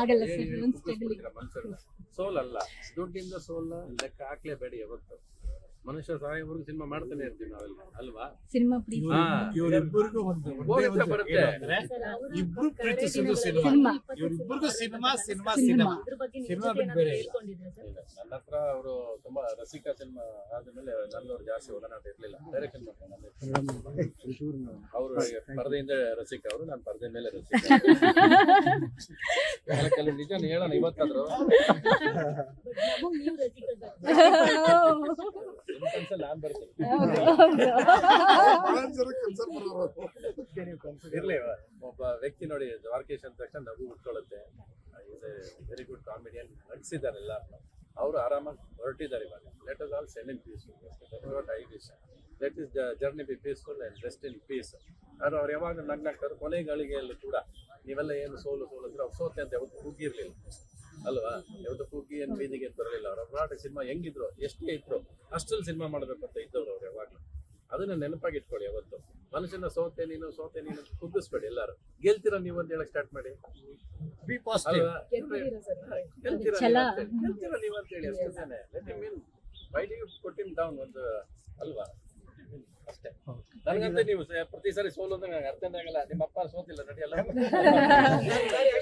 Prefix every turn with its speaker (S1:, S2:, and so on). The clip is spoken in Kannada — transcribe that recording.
S1: ಆಗಲ್ಲ ಸರ್
S2: ಸೋಲ್ ಅಲ್ಲ ದುಡ್ಡಿಂದ ಸೋಲ್ ಲೆಕ್ಕ ಹಾಕ್ಲೇಬೇಡಿ ಯಾವತ್ತು. ಮನುಷ್ಯ ಸಾಯೋವರೆಗೂ ಸಿನಿಮಾ ಮಾಡ್ತಾನೆ ಇರ್ತೀವಿ ನಾವೆಲ್ಲ ಅಲ್ವಾ?
S1: ಸಿನಿಮಾ.
S3: ಇವರಿಬ್ಬರಿಗೂ ಒಂದು
S2: ಬರುತ್ತೆ.
S3: ಇಬ್ರು ಪ್ರೀತಿಸೋದು ಸಿನಿಮಾ.
S1: ಸಿನಿಮಾ.
S3: ಇವರಿಬ್ಬರಿಗೂ ಸಿನಿಮಾ ಸಿನಿಮಾ
S1: ಸಿನಿಮಾ.
S3: ಸಿನಿಮಾ. ಬಿಟ್ಟು ಬೇರೆ
S2: ನನ್ನ ಹತ್ರ ಅವರು ತುಂಬಾ ರಸಿಕ ಸಿನಿಮಾ ಆದ್ಮೇಲೆ ನನ್ನವ್ರು ಜಾಸ್ತಿ ಒಡನಾಟ ಇರ್ಲಿಲ್ಲ. ಡೈರೆಕ್ಷನ್ ಮಾಡ್ಕೊಂಡು ಅವರು ಪರದೆಯಿಂದ ರಸಿಕ ಅವರು ನಾನು ಪರದೆ ಮೇಲೆ ರಸಿಕ. ಕೆಲ ಕೆಲವು ನಿಜ ಹೇಳೋಣ ಇವತ್ತಾದ್ರು. ಇರ್ಲಿ. ಒಬ್ಬ ವ್ಯಕ್ತಿ ನೋಡಿ ದ್ವಾರಕೇಶ್ ಅಂದ ತಕ್ಷಣ ನಗು ಉಟ್ಕೊಳ್ಳುತ್ತೆ. Is a very good comedian ನಟಿಸಿದ್ದಾರೆ ಎಲ್ಲ ಅವರು ಆರಾಮಾಗಿ ಹೊರಟಿದ್ದಾರೆ ಇವಾಗ. Let his all send in peace what I wish let his journey be peaceful and rest in peace ಆದ್ರೆ ಅವ್ರು ಯಾವಾಗ ನಗ್ನಾಗ್ತಾರೆ ಕೊನೆ ಗಳಿಗೆಯಲ್ಲಿ ಕೂಡ ನೀವೆಲ್ಲ ಏನು ಸೋಲು ಸೋಲು ಅಂದ್ರೆ ಅವ್ರು ಸೋತೆ ಅಂತ ಯಾವತ್ತು ಕೂಗಿರ್ಲಿಲ್ಲ. ಅಲ್ವಾ? ಯಾವತ್ತು ಕೂಗಿ ಏನು ಬೀದಿಗೆ ಬರಲಿಲ್ಲ. ಅವ್ರ ಹೋರಾಟ ಸಿನಿಮಾ ಹೆಂಗಿದ್ರು ಎಷ್ಟೇ ಇದ್ರು ಅಷ್ಟಲ್ಲಿ ಸಿನಿಮಾ ಮಾಡಬೇಕು ಅಂತ ಇದ್ದವ್ರು ಅವ್ರು ಯಾವಾಗಲೂ. ಅದನ್ನ ನೆನಪಾಗಿ ಇಟ್ಕೊಳ್ಳಿ ಯಾವತ್ತು. ಮನುಷ್ಯನ ಸೋತೆ ನೀನು ಸೋತೆ ನೀನು ಕುಗ್ಗಿಸ್ಬೇಡಿ ಎಲ್ಲರೂ. ಗೆಲ್ತೀರ ನೀವು ಅಂತ ಹೇಳಕ್ ಸ್ಟಾರ್ಟ್ ಮಾಡಿ.
S3: ಬಿ ಪಾಸಿಟಿವ್
S2: ಅಲ್ವಾ? ಗೆಲ್ತೀರ. ನೀವು ಅಂತ- ಗೆಲ್ತೀರಾ ನೀವು ಅಂತ ಹೇಳಿ ಅಷ್ಟೇ ತಾನೆ. Let in why do you put him down ಒಂದು ಅಲ್ವಾ? ಅಷ್ಟೇ. ನನಗಂತ ನೀವು ಸ- ಪ್ರತಿ ಸಾರಿ ಸೋಲು ಅಂದ್ರೆ ನಂಗೆ ಅರ್ಥನೇ ಆಗಲ್ಲ. ನಿಮ್ಮ ಅಪ್ಪ ಸೋತಿಲ್ಲ ನಡೆಯಲ್ಲ